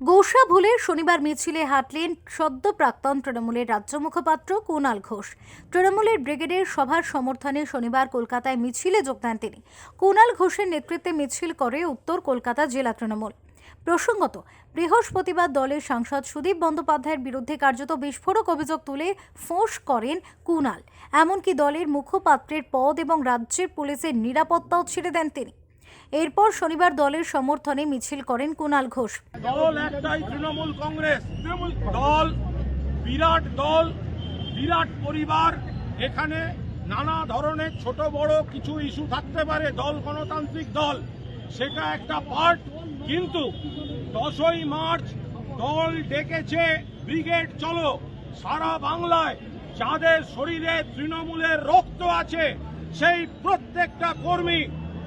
গৌসা ভুলে শনিবার মিছিলে হাঁটলেন সদ্য প্রাক্তন তৃণমূলের রাজ্য মুখপাত্র কুণাল ঘোষ। তৃণমূলের ব্রিগেডের সভার সমর্থনে শনিবার কলকাতায় মিছিলে যোগ দেন তিনি। কুণাল ঘোষের নেতৃত্বে মিছিল করে উত্তর কলকাতা জেলা তৃণমূল। প্রসঙ্গত, বৃহস্পতিবার দলের সাংসদ সুদীপ বন্দ্যোপাধ্যায়ের বিরুদ্ধে কার্যত বিস্ফোরক অভিযোগ তুলে ফোঁস করেন কুণাল। এমনকি দলের মুখপাত্রের পদ এবং রাজ্যের পুলিশের নিরাপত্তাও ছেড়ে দেন তিনি। এরপর শনিবার দলের সমর্থনে মিছিল করেন কুণাল ঘোষ। দল একটাই তৃণমূল কংগ্রেস। দল, বিরাট দল, বিরাট পরিবার, এখানে নানা ধরনের ছোট বড় কিছু ইস্যু থাকতে পারে, দল গণতান্ত্রিক দল। সেটা একটা পার্ট কিন্তু দশই মার্চ দল ডেকেছে, ব্রিগেড চলো, সারা বাংলায় যাদের শরীরে তৃণমূলের রক্ত আছে, সেই প্রত্যেকটা কর্মী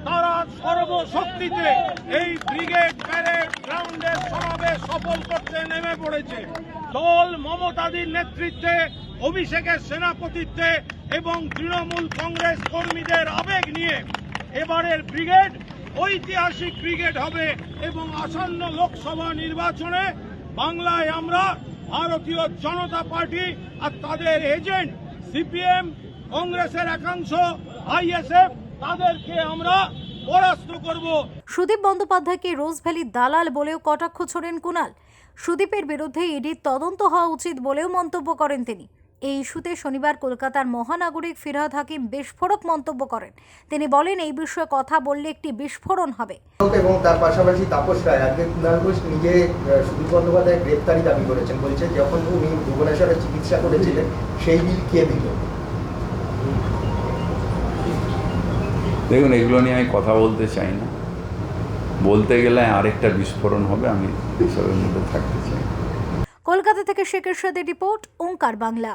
তারা সর্বশক্তিতে এই ব্রিগেড প্যারেড গ্রাউন্ডের সমাবেশ সফল করতে নেমে পড়েছে। দল মমতাদির নেতৃত্বে, অভিষেকের সেনাপতিত্বে এবং তৃণমূল কংগ্রেস কর্মীদের আবেগ নিয়ে এবারের ব্রিগেড ঐতিহাসিক ব্রিগেড হবে এবং আসন্ন লোকসভা নির্বাচনে বাংলায় আমরা ভারতীয় জনতা পার্টি আর তাদের এজেন্ট, সিপিএম, কংগ্রেসের একাংশ, আইএসএফ তাদেরকে আমরা পরাস্ত করব। সুদীপ বন্দ্যোপাধ্যায়কে রোজ ভ্যালি দালাল বলেও কটাক্ষ ছোড়েন কুণাল সুদীপের বিরুদ্ধে ইডির তদন্ত হওয়া উচিত বলেও মন্তব্য করেন তিনি। এই ইস্যুতে শনিবার কলকাতার মহানাগরিক ফিরহাদ হাকিম বিস্ফোরক মন্তব্য করেন। তিনি বলেন এই বিষয়ে কথা বললে একটি বিস্ফোরণ হবে। এবং তার পাশাপাশি তাপস রায় আজকে কুণাল ঘোষ নিজে সুদীপ বন্দ্যোপাধ্যায়ের গ্রেপ্তারি দাবি করেছেন। বলছে যখন উনি ভুবনেশ্বরে চিকিৎসা করেছিলেন সেই বিল কে দিল? দেখুন, এগুলো নিয়ে আমি কথা বলতে চাই না। বলতে গেলে আরেকটা বিস্ফোরণ হবে, আমি এসবের মধ্যে থাকতে চাই। কলকাতা থেকে শেখের সাথে রিপোর্ট, ওঙ্কার বাংলা।